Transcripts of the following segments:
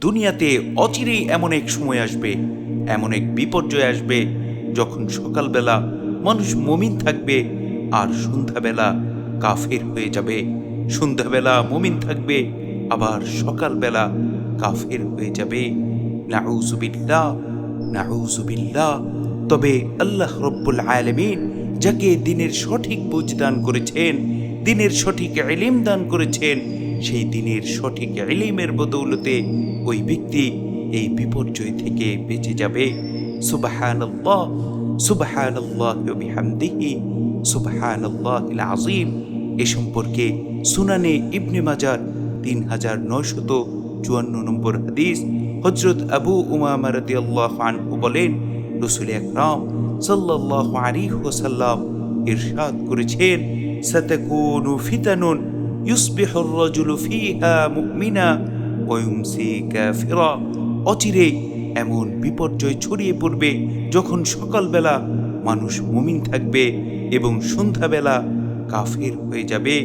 দুনিয়াতে অচিরেই এমন এক সময় আসবে, এমন এক বিপর্যয় আসবে, যখন সকালবেলা মানুষ মমিন থাকবে আর সন্ধ্যাবেলা কাফের হয়ে যাবে। সন্ধ্যাবেলা মমিন থাকবে, আবার সকালবেলা কাফের হয়ে যাবে। নাউজুবিল্লাহ নাউজুবিল্লাহ তবে আল্লাহ রব্বুল আলমিন যাকে দিনের সঠিক বুঝ দান করেছেন, দিনের সঠিক এলিম দান করেছেন সেই দিনের সঠিক এলিমের বদৌলতে ওই ব্যক্তি এই বিপর্যয় থেকে বেঁচে যাবে। সুবাহানাল্লাহ এ সম্পর্কে সুনানে ইবনে মাজার তিন হাজার নয়শত চুয়ান্ন নম্বর হাদিস হজরত আবু উমামা রাদিয়াল্লাহু আনহু বলেন, রসুল আকরাম সাল্লাল্লাহু আলাইহি ওয়াসাল্লাম ইরশাদ করেছেন, সাতাকুনু ফিতানুন ইউসবিহু আর-রাজুলু ফিহা মুমিনা ওয়া ইউমসি কাফিরা অচিরে এমন বিপর্যয় ছড়িয়ে পড়বে যখন সকালবেলা মানুষ মুমিন থাকবে এবং সন্ধ্যাবেলা কাফের হয়ে যাবে।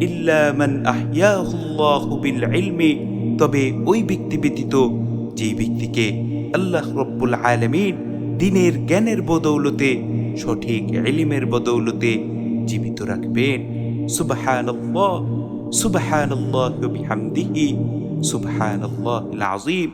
ইল্লা মান আহইয়াহুল্লাহু বিল ইলমি। তবে ওই ব্যক্তি ব্যতীত যেই ব্যক্তিকে আল্লাহ রব্বুল আলামিন দিনের জ্ঞানের বদৌলতে, সঠিক এলিমের বদৌলতে জীবিত রাখবেন সুবহানাল্লাহ সুবহানাল্লাহ বিহামদিহি সুবহানাল্লাহিল আযীম